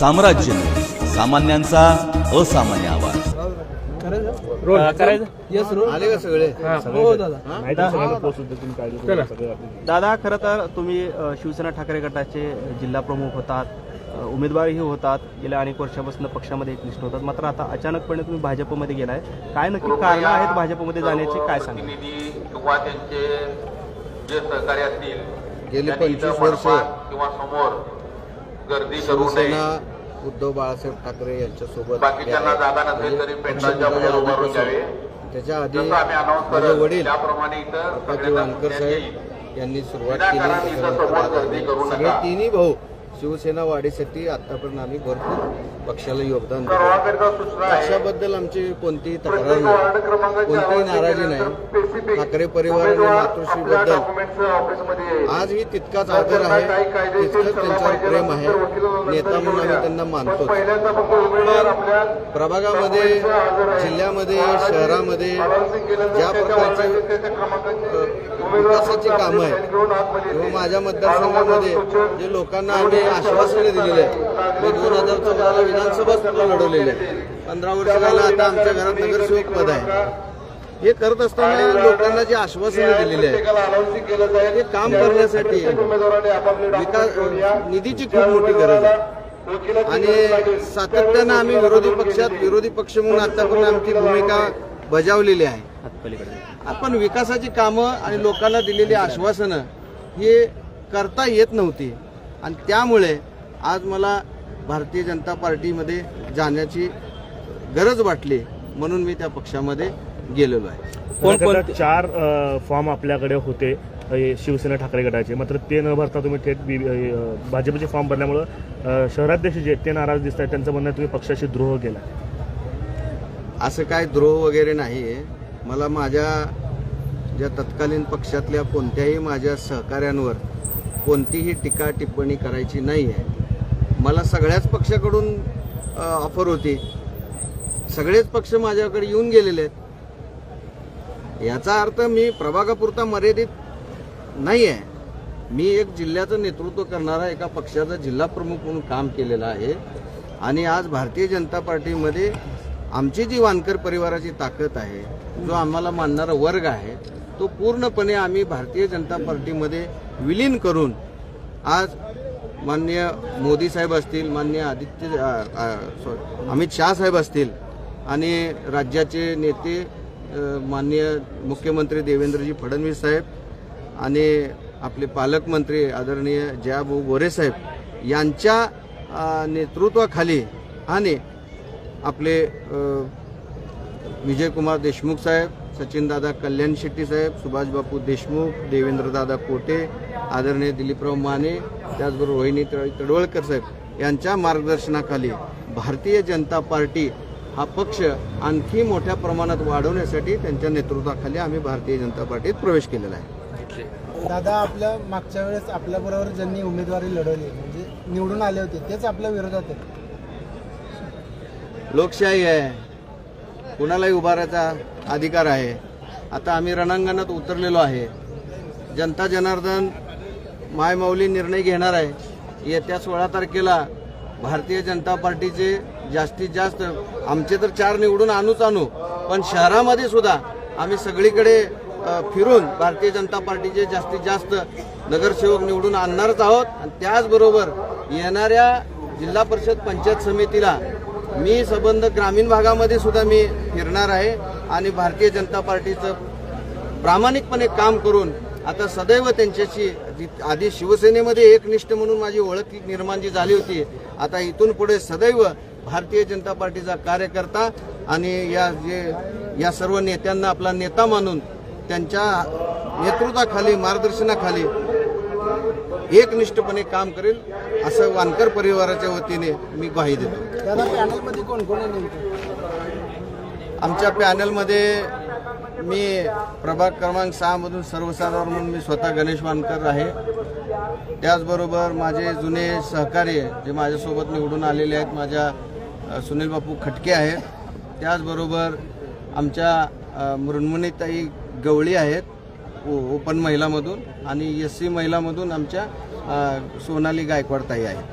साम्राज्य सामान्यांचा असामान्य आवाज. करायचं? येस रो आले का सगळे? हो. दादा. दादा. खरं तर तुम्ही शिवसेना ठाकरे गटाचे जिल्हा प्रमुख होतात उमेदवारही होतात. गेल्या अनेक वर्षापासून पक्षामध्ये एकनिष्ठ होतात. मात्र आता अचानकपणे तुम्ही भाजपमध्ये गेलाय. काय नक्की कारण आहेत भाजपमध्ये जाण्याची? काय सांगा त्यांचे जे सहकारी असतील गेली 25 वर्ष. किंवा समोर गर्दी करू नये. उद्धव बाळासाहेब ठाकरे यांच्यासोबत उभारून घ्यावे त्याच्या आधी माझे वडील प्रकाशजी वानकर. साहेब यांनी सुरुवात केली सगळे. तिन्ही भाऊ शिवसेना वाढीसाठी आतापर्यंत आम्ही भरपूर पक्षाला योगदान दिलं. पक्षाबद्दल आमची कोणतीही तक्रार नाही. कोणतीही नाराजी नाही. ठाकरे परिवार आणि मातोश्रीबद्दल. आजही तितकाच आदर आहे. तितकंच त्यांच्यावर प्रेम आहे. नेता म्हणून. आम्ही त्यांना मानतो प्रभागामध्ये जिल्ह्यामध्ये शहरामध्ये ज्या प्रकारचे विकासाची कामं आहेत. किंवा माझ्या मतदारसंघामध्ये जे लोकांना आम्ही आश्वासने दिलेले आहे. मी दोन हजार चौदाला विधानसभा सुद्धा लढवलेले आहे पंधरा वर्ष झालं आता आमच्या घरात नगरसेवक पद आहे. हे करत असताना लोकांना जी आश्वासने दिलेली आहे हे काम करण्यासाठी विकास निधीची खूप मोठी गरज आहे. आणि सातत्यानं आम्ही विरोधी पक्षात विरोधी पक्ष म्हणून आतापर्यंत आमची भूमिका बजावलेली आहे. आपण विकासाची कामं आणि लोकांना दिलेली आश्वासनं हे करता येत नव्हती. आणि त्यामुळे आज मला भारतीय जनता पार्टीमध्ये जाण्याची गरज वाटली म्हणून मी त्या पक्षामध्ये गेलेलो आहे. कोण कोण कोण चार फॉर्म आपल्याकडे होते हे शिवसेना ठाकरे गटाचे. मात्र ते न भरता तुम्ही थेट भाजपचे फॉर्म भरल्यामुळं शहराध्यक्ष जे ते नाराज दिसत आहेत त्यांचं म्हणणं आहे तुम्ही पक्षाशी द्रोह केला असं काय द्रोह वगैरे नाही आहे मला माझ्या ज्या तत्कालीन पक्षातल्या कोणत्याही माझ्या सहकाऱ्यांवर कोणतीही टीका टिप्पणी करायची नाही आहे मला सगळ्याच पक्षाकडून ऑफर होती. सगळेच पक्ष माझ्याकडे येऊन गेलेले आहेत. याचा अर्थ मी प्रभागापुरता मर्यादित नाही आहे मी एक जिल्ह्याचं नेतृत्व करणारा एका पक्षाचा जिल्हा प्रमुख म्हणून काम केलेलं आहे. आणि आज भारतीय जनता पार्टीमध्ये आमची जी वानकर परिवाराची ताकद आहे जो आम्हाला मानणारा वर्ग आहे तो पूर्णपणे आम्ही भारतीय जनता पार्टीमध्ये विलीन करून आज माननीय मोदी साहेब असतील मान्य आदित्य सॉरी, अमित शाह साहेब असतील आणि राज्याचे नेते माननीय मुख्यमंत्री देवेंद्रजी फडणवीस साहेब आणि आपले पालकमंत्री आदरणीय जयाभाऊ गोरे साहेब यांच्या नेतृत्वाखाली आणि आपले विजयकुमार देशमुख साहेब सचिनदादा कल्याण शेट्टी साहेब सुभाषबापू देशमुख देवेंद्रदादा कोटे आदरणीय दिलीपराव माने त्याचबरोबर रोहिणी तडवळकर साहेब यांच्या मार्गदर्शनाखाली भारतीय जनता पार्टी हा पक्ष आणखी मोठ्या प्रमाणात वाढवण्यासाठी त्यांच्या नेतृत्वाखाली आम्ही भारतीय जनता पार्टीत प्रवेश केलेला आहे. दादा आपल्या मागच्या वेळेस आपल्या बरोबर ज्यांनी उमेदवारी लढवली म्हणजे निवडून आले होते तेच आपल्या विरोधात लोकशाही आहे. कुणालाही उभारायचा अधिकार आहे. आता आम्ही रणांगणात उतरलेलो आहे. जनता जनार्दन मायमाऊली निर्णय घेणार आहे. येत्या सोळा तारखेला भारतीय जनता पार्टीचे जास्तीत जास्त आमचे तर चार निवडून आणूच आणू पण शहरामध्ये सुद्धा आम्ही सगळीकडे फिरून भारतीय जनता पार्टीचे जास्तीत जास्त नगरसेवक निवडून आणणारच आहोत. आणि त्याचबरोबर येणाऱ्या जिल्हा परिषद पंचायत समितीला मी संबंध ग्रामीण भागामध्ये सुद्धा मी फिरणार आहे आणि भारतीय जनता पार्टीचं प्रामाणिकपणे काम करून आता सदैव त्यांच्याशी आधी शिवसेनेमध्ये एकनिष्ठ म्हणून माझी ओळख निर्माण जी झाली होती. आता इथून पुढे सदैव भारतीय जनता पार्टीचा कार्यकर्ता आणि या जे या सर्व नेत्यांना आपला नेता मानून त्यांच्या नेतृत्वाखाली मार्गदर्शनाखाली एकनिष्ठपणे काम करेल असं वानकर परिवाराच्या वतीने मी ग्वाही देतो. पॅनलमध्ये कोण कोण आमच्या पॅनलमध्ये मी प्रभाग क्रमांक सहामधून सर्वसाधारण म्हणून मी स्वतः गणेश वानकर आहे. त्याचबरोबर माझे जुने सहकारी जे माझ्यासोबत निवडून आलेले आहेत माझ्या सुनील बापू खटके आहेत. त्याचबरोबर आमच्या मृण्मणीताई गवळी आहेत. ओपन महिलामधून आणि एस सी महिलामधून आमच्या सोनाली गायकवाड ताई आहेत.